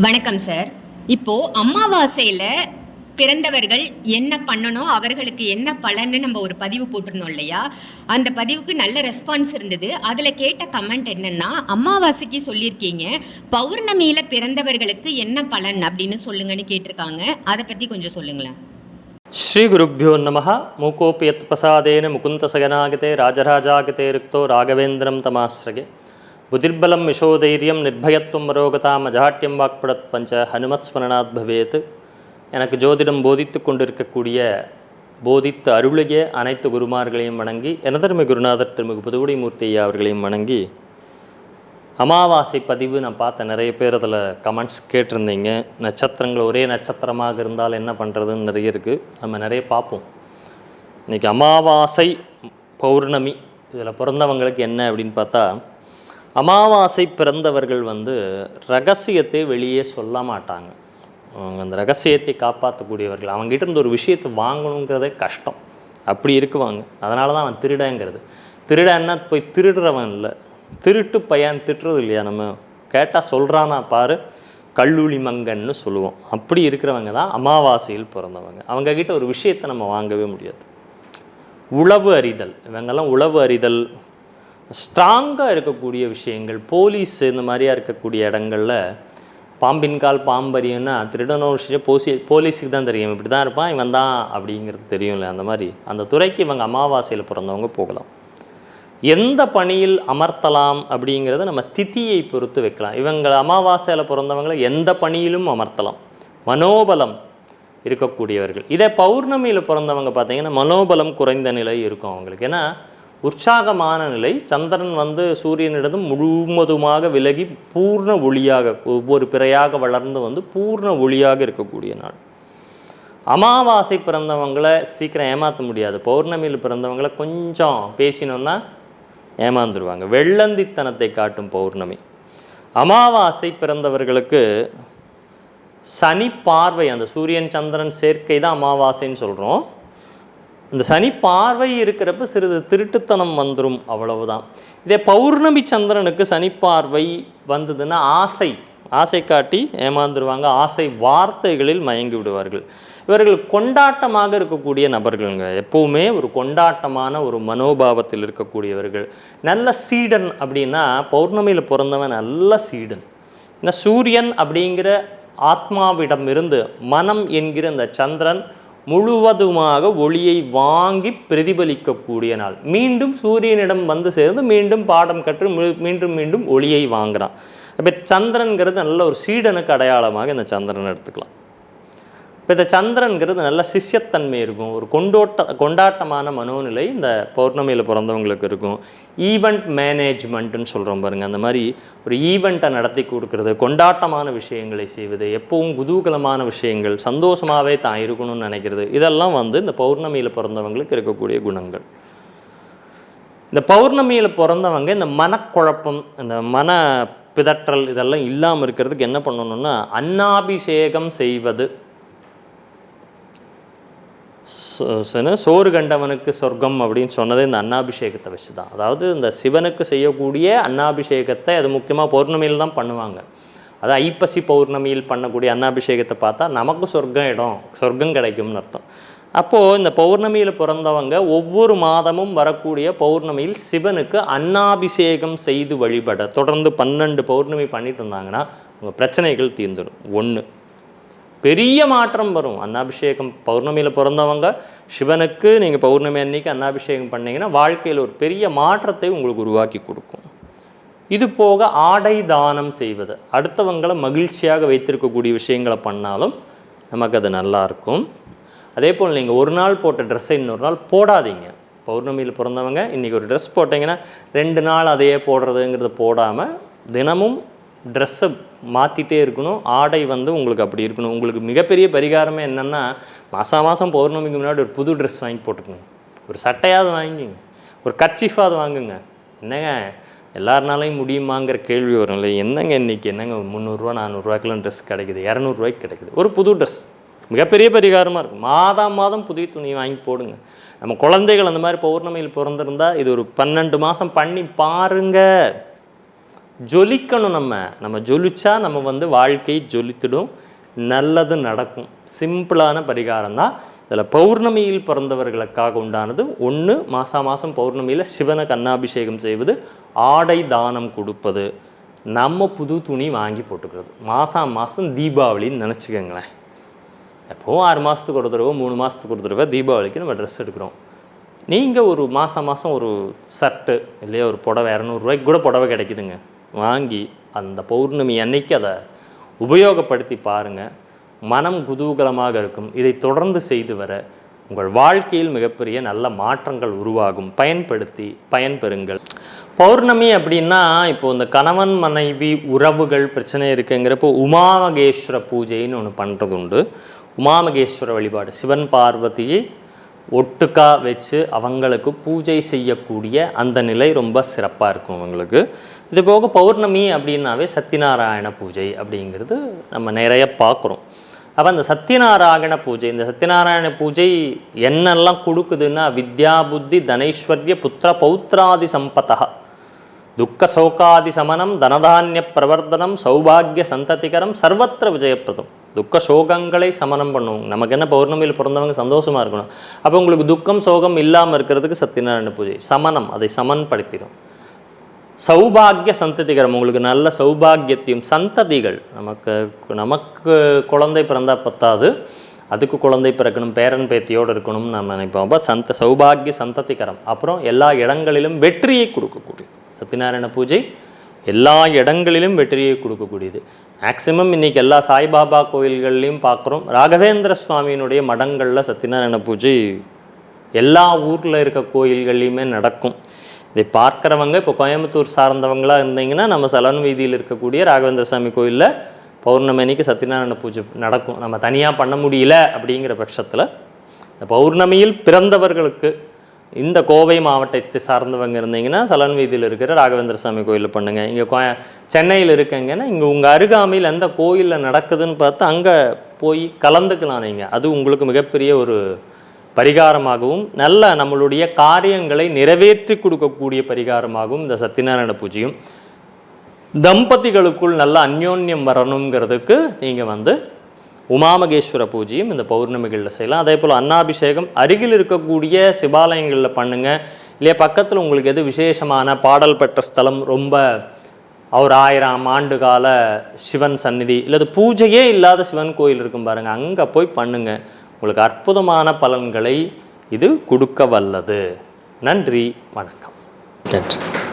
வணக்கம் சார் இப்போது அமாவாசையில் பிறந்தவர்கள் என்ன பண்ணணும் அவர்களுக்கு என்ன பலன்னு நம்ம ஒரு பதிவு போட்டிருந்தோம் இல்லையா? அந்த பதிவுக்கு நல்ல ரெஸ்பான்ஸ் இருந்தது. அதில் கேட்ட கமெண்ட் என்னென்னா அமாவாசைக்கு சொல்லியிருக்கீங்க பௌர்ணமியில் பிறந்தவர்களுக்கு என்ன பலன் அப்படின்னு சொல்லுங்கன்னு கேட்டிருக்காங்க. அதை பற்றி கொஞ்சம் சொல்லுங்களேன். ஸ்ரீ குருப்பியோ நமஹ. மூக்கோப்பி யத் பிரசாதேன முகுந்த சகனாகிதே ராஜராஜாகிதே ரிக்தோ ராகவேந்திரம் தமாஸ்ரகே. புதிர்பலம் விஷோதைரியம் நிர்பயத்துவம் மரோகதாம் அஜாட்டியம் வாக்படத் பஞ்ச ஹனுமத் ஸ்மரணாத் பவேத் எனக்கு ஜோதிடம் போதித்து கொண்டிருக்கக்கூடிய போதித்த அருளிய அனைத்து குருமார்களையும் வணங்கி எனதருமை குருநாதர் திருமிகு புதுவுடை மூர்த்தியா அவர்களையும் வணங்கி அமாவாசை பதிவு நான் பார்த்தேன் நிறைய பேர் அதில் கமெண்ட்ஸ் கேட்டிருந்தீங்க. நட்சத்திரங்கள் ஒரே நட்சத்திரமாக இருந்தால் என்ன பண்ணுறதுன்னு நிறைய இருக்குது நம்ம நிறைய பார்ப்போம். இன்றைக்கி அமாவாசை பௌர்ணமி இதில் பிறந்தவங்களுக்கு என்ன அப்படின்னு பார்த்தா அமாவாசை பிறந்தவர்கள் வந்து ரகசியத்தை வெளியே சொல்ல மாட்டாங்க. அவங்க அந்த ரகசியத்தை காப்பாற்றக்கூடியவர்கள். அவங்ககிட்ட இருந்து ஒரு விஷயத்தை வாங்கணுங்கிறதே கஷ்டம். அப்படி இருக்குவாங்க. அதனால தான் அவன் திருடங்கிறது. திருடன்னா போய் திருடுறவன் இல்லை. திருட்டு பையன் திட்டுறது இல்லையா? நம்ம கேட்டால் சொல்கிறானா பாரு? கல்லூலி மங்கன்னு சொல்லுவோம். அப்படி இருக்கிறவங்க தான் அமாவாசையில் பிறந்தவங்க. அவங்கக்கிட்ட ஒரு விஷயத்தை நம்ம வாங்கவே முடியாது. உளவு அறிதல். இவங்கெல்லாம் உளவு அறிதல் ஸ்ட்ராங்காக இருக்கக்கூடிய விஷயங்கள் போலீஸ் இந்த மாதிரியா இருக்கக்கூடிய இடங்களில் பாம்பின் கால் பாம்பரியன்னா திருடனோ விஷயம் போசி போலீஸுக்கு தான் தெரியும். இப்படி தான் இருப்பான் இவன் தான் அப்படிங்கிறது தெரியும்ல அந்த மாதிரி. அந்த துறைக்கு இவங்க அமாவாசையில் பிறந்தவங்க போகலாம். எந்த பணியில் அமர்த்தலாம் அப்படிங்கிறத நம்ம திதியை பொறுத்து வைக்கலாம். இவங்க அமாவாசையில் பிறந்தவங்களை எந்த பணியிலும் அமர்த்தலாம். மனோபலம் இருக்கக்கூடியவர்கள். இதே பௌர்ணமியில் பிறந்தவங்க பார்த்தீங்கன்னா மனோபலம் குறைந்த நிலை இருக்கும் அவங்களுக்கு. ஏன்னா உற்சாகமான நிலை. சந்திரன் வந்து சூரியனிடம் முழுவதுமாக விலகி பூர்ண ஒளியாக ஒவ்வொரு பிறையாக வளர்ந்து வந்து பூர்ண ஒளியாக இருக்கக்கூடிய நாள். அமாவாசை பிறந்தவங்களை சீக்கிரம் ஏமாற்ற முடியாது. பௌர்ணமியில் பிறந்தவங்களை கொஞ்சம் பேசினோன்னா ஏமாந்துருவாங்க. வெள்ளந்தித்தனத்தை காட்டும் பௌர்ணமி. அமாவாசை பிறந்தவர்களுக்கு சனி பார்வை அந்த சூரியன் சந்திரன் சேர்க்கை தான் அமாவாசைன்னு சொல்கிறோம் இந்த சனி பார்வை இருக்கிறப்ப சிறிது திருட்டுத்தனம் வந்துடும் அவ்வளவுதான். இதே பௌர்ணமி சந்திரனுக்கு சனி பார்வை வந்ததுன்னா ஆசை. ஆசை காட்டி ஏமாந்துருவாங்க. ஆசை வார்த்தைகளில் மயங்கி விடுவார்கள். இவர்கள் கொண்டாட்டமாக இருக்கக்கூடிய நபர்களுங்க. எப்போவுமே ஒரு கொண்டாட்டமான ஒரு மனோபாவத்தில் இருக்கக்கூடியவர்கள். நல்ல சீடன் அப்படின்னா பௌர்ணமியில் பிறந்தவன் நல்ல சீடன். ஏன்னா சூரியன் அப்படிங்கிற ஆத்மாவிடமிருந்து மனம் என்கிற அந்த சந்திரன் முழுவதுமாக ஒளியை வாங்கி பிரதிபலிக்கக்கூடிய நாள். மீண்டும் சூரியனிடம் வந்து சேர்ந்து மீண்டும் பாடம் கற்று மீ- மீண்டும் மீண்டும் ஒளியை வாங்குறான். இப்போ சந்திரன்கிறது நல்ல ஒரு சீடனுக்கு அடையாளமாக இந்த சந்திரன் எடுத்துக்கலாம். இப்போ இந்த சந்திரன்கிறது நல்ல சிஷ்யத்தன்மை இருக்கும். ஒரு கொண்டோட்ட கொண்டாட்டமான மனோநிலை இந்த பௌர்ணமியில் பிறந்தவங்களுக்கு இருக்கும். ஈவெண்ட் மேனேஜ்மெண்ட்டுன்னு சொல்கிறோம் பாருங்கள் அந்த மாதிரி ஒரு ஈவெண்ட்டை நடத்தி கொடுக்கறது கொண்டாட்டமான விஷயங்களை செய்வது எப்பவும் குதூகலமான விஷயங்கள் சந்தோஷமாகவே தான் இருக்கணும்னு நினைக்கிறது இதெல்லாம் வந்து இந்த பௌர்ணமியில் பிறந்தவங்களுக்கு இருக்கக்கூடிய குணங்கள். இந்த பௌர்ணமியில் பிறந்தவங்க இந்த மனக்குழப்பம் இந்த மன பிதற்றல் இதெல்லாம் இல்லாமல் இருக்கிறதுக்கு என்ன பண்ணணும்னா அன்னாபிஷேகம் செய்வது சோறு கண்டவனுக்கு சொர்க்கம் அப்படின்னு சொன்னது இந்த அன்னாபிஷேகத்தை வச்சு தான் அதாவது இந்த சிவனுக்கு செய்யக்கூடிய அன்னாபிஷேகத்தை அது முக்கியமாக பௌர்ணமியில் தான் பண்ணுவாங்க. அது ஐப்பசி பௌர்ணமியில் பண்ணக்கூடிய அன்னாபிஷேகத்தை பார்த்தா நமக்கு சொர்க்கம் இடம் சொர்க்கம் கிடைக்கும்னு அர்த்தம். அப்போது இந்த பௌர்ணமியில் பிறந்தவங்க ஒவ்வொரு மாதமும் வரக்கூடிய பௌர்ணமியில் சிவனுக்கு அன்னாபிஷேகம் செய்து வழிபட தொடர்ந்து பன்னெண்டு பௌர்ணமி பண்ணிட்டு இருந்தாங்கன்னா உங்கள் பிரச்சனைகள் தீர்ந்துடும். ஒன்று பெரிய மாற்றம் வரும். அன்னாபிஷேகம் பௌர்ணமியில் பிறந்தவங்க சிவனுக்கு நீங்கள் பௌர்ணமி அன்னைக்கு அன்னாபிஷேகம் பண்ணிங்கன்னா வாழ்க்கையில் ஒரு பெரிய மாற்றத்தை உங்களுக்கு உருவாக்கி கொடுக்கும். இது போக ஆடை தானம் செய்வது. அடுத்தவங்களை மகிழ்ச்சியாக வைத்திருக்கக்கூடிய விஷயங்களை பண்ணாலும் நமக்கு அது நல்லாயிருக்கும் அதே போல் நீங்கள் ஒரு நாள் போட்ட ட்ரெஸ்ஸை இன்னொரு நாள் போடாதீங்க. பௌர்ணமியில் பிறந்தவங்க இன்றைக்கி ஒரு ட்ரெஸ் போட்டிங்கன்னா ரெண்டு நாள் அதையே போடுறதுங்கிறத போடாமல் தினமும் ட்ரெஸ்ஸை மாற்றிட்டே இருக்கணும். ஆடை வந்து உங்களுக்கு அப்படி இருக்கணும். உங்களுக்கு மிகப்பெரிய பரிகாரமே என்னென்னா மாதம் மாதம் பௌர்ணமிக்கு முன்னாடி ஒரு புது ட்ரெஸ் வாங்கி போட்டுக்கோங்க. ஒரு சட்டையாவது வாங்கிங்க. ஒரு கச்சிஃபாவது வாங்குங்க. என்னங்க? எல்லாருனாலையும் முடியுமாங்கிற கேள்வி வரும் இல்லை என்னங்க இன்றைக்கி என்னங்க முந்நூறுரூவா நானூறுரூவாக்கெல்லாம் ட்ரெஸ் கிடைக்குது? இரநூறுவாய்க்கு கிடைக்குது? ஒரு புது ட்ரெஸ் மிகப்பெரிய பரிகாரமாக இருக்கும். மாதம் மாதம் புதிய துணி வாங்கி போடுங்க. நம்ம குழந்தைகள் அந்த மாதிரி பௌர்ணமியில் பிறந்திருந்தால் இது ஒரு பன்னெண்டு மாதம் பண்ணி பாருங்க. ஜொலிக்கணும் நம்ம. நம்ம ஜொலிச்சா நம்ம வந்து வாழ்க்கை ஜொலித்திடும். நல்லது நடக்கும். சிம்பிளான பரிகாரம் தான். இதில் பௌர்ணமியில் பிறந்தவர்களுக்காக உண்டானது ஒன்று மாதம் மாதம் பௌர்ணமியில் சிவனை கண்ணாபிஷேகம் செய்வது ஆடை தானம் கொடுப்பது. நம்ம புது துணி வாங்கி போட்டுக்கிறது. மாதம் மாதம் தீபாவளின்னு நினச்சிக்கோங்களேன். எப்போவும் ஆறு மாதத்துக்கு ஒரு தடவை மூணு மாதத்துக்கு ஒரு தடவை தீபாவளிக்கு நம்ம ட்ரெஸ் எடுக்கிறோம். நீங்கள் ஒரு மாதம் மாதம் ஒரு சர்ட்டு இல்லையா ஒரு புடவை இரநூறுவாய்க்கு கூட புடவை கிடைக்குதுங்க. வாங்கி அந்த பௌர்ணமி அன்னைக்கு அதை உபயோகப்படுத்தி பாருங்கள் மனம் குதூகலமாக இருக்கும். இதை தொடர்ந்து செய்து வர உங்கள் வாழ்க்கையில் மிகப்பெரிய நல்ல மாற்றங்கள் உருவாகும். பயன்படுத்தி பயன்பெறுங்கள். பௌர்ணமி அப்படின்னா இப்போ இந்த கணவன் மனைவி உறவுகள் பிரச்சனை இருக்குங்கிறப்போ உமாமகேஸ்வர பூஜைன்னு ஒன்று பண்ணுறது உண்டு உமாமகேஸ்வர வழிபாடு. சிவன் பார்வதியை ஒட்டுக்கா வச்சு அவங்களுக்கு பூஜை செய்யக்கூடிய அந்த நிலை ரொம்ப சிறப்பாக இருக்கும் அவங்களுக்கு. இது போக பௌர்ணமி அப்படின்னாவே சத்யநாராயண பூஜை அப்படிங்கிறது நம்ம நிறைய பார்க்குறோம். அப்போ அந்த சத்யநாராயண பூஜை இந்த சத்யநாராயண பூஜை என்னெல்லாம் கொடுக்குதுன்னா வித்யா புத்தி தனைஸ்வர்ய புத்திர பௌத்ராதி சம்பதா. துக்க சோகாதி சமனம் தனதானிய பிரவர்த்தனம் சௌபாகிய சந்ததிகரம் சர்வத்திர விஜயப்பிரதம். துக்க சோகங்களை சமனம் பண்ணுவோம். நமக்கு என்ன பௌர்ணமியில் பிறந்தவங்க சந்தோஷமாக இருக்கணும். அப்போ உங்களுக்கு துக்கம் சோகம் இல்லாமல் இருக்கிறதுக்கு சத்யநாராயண பூஜை. சமனம் அதை சமன்படுத்திடும் சௌபாகிய சந்ததிகரம் உங்களுக்கு நல்ல சௌபாகியத்தையும் சந்ததிகள். நமக்கு நமக்கு குழந்தை பிறந்தா பத்தாது. அதுக்கு குழந்தை பிறக்கணும் பேரன் பேத்தியோடு இருக்கணும்னு நம்ம நினைப்போம். அப்போ சந்த சௌபாகிய சந்ததிகரம். அப்புறம் எல்லா இடங்களிலும் வெற்றியை கொடுக்கக்கூடியது. சத்யநாராயண பூஜை எல்லா இடங்களிலும் வெற்றியை கொடுக்கக்கூடியது. மேக்சிமம் இன்றைக்கி எல்லா சாய்பாபா கோயில்கள்லையும் பார்க்குறோம் ராகவேந்திர சுவாமியினுடைய மடங்களில் சத்யநாராயண பூஜை எல்லா ஊரில் இருக்க கோயில்கள்லையுமே நடக்கும். இதை பார்க்குறவங்க இப்போ கோயம்புத்தூர் சார்ந்தவங்களா இருந்தீங்கன்னா நம்ம சலன் வீதியில் இருக்கக்கூடிய ராகவேந்திர சாமி கோயிலில் பௌர்ணமி அன்னைக்கு சத்யநாராயண பூஜை நடக்கும். நம்ம தனியாக பண்ண முடியல அப்படிங்கிற பட்சத்தில் இந்த பௌர்ணமியில் பிறந்தவர்களுக்கு இந்த கோவை மாவட்டத்தை சார்ந்தவங்க இருந்தீங்கன்னா சலன் வீதியில் இருக்கிற ராகவேந்திர சாமி கோயிலில் பண்ணுங்கள் இங்கே கோ சென்னையில் இருக்கங்கன்னா இங்கே உங்கள் அருகாமையில் எந்த கோயிலில் நடக்குதுன்னு பார்த்து அங்கே போய் கலந்துக்கலாம் நீங்கள் அது உங்களுக்கு மிகப்பெரிய ஒரு பரிகாரமாகவும் நல்ல நம்மளுடைய காரியங்களை நிறைவேற்றி கொடுக்கக்கூடிய பரிகாரமாகவும் இந்த சத்யநாராயண பூஜையும் தம்பதிகளுக்குள் நல்ல அந்யோன்யம் வரணுங்கிறதுக்கு நீங்கள் வந்து உமாமகேஸ்வர பூஜையும் இந்த பௌர்ணமிகளில் செய்யலாம். அதே போல் அன்னாபிஷேகம் அருகில் இருக்கக்கூடிய சிவாலயங்களில் பண்ணுங்கள் இல்லையா பக்கத்தில் உங்களுக்கு எது விசேஷமான பாடல் பெற்ற ஸ்தலம் ரொம்ப ஒரு ஆயிரம் ஆண்டு கால சிவன் சந்நிதி இல்லது பூஜையே இல்லாத சிவன் கோயில் இருக்கும் பாருங்கள் அங்கே போய் பண்ணுங்கள் உங்களுக்கு அற்புதமான பலன்களை இது கொடுக்க வல்லது. நன்றி வணக்கம். நன்றி.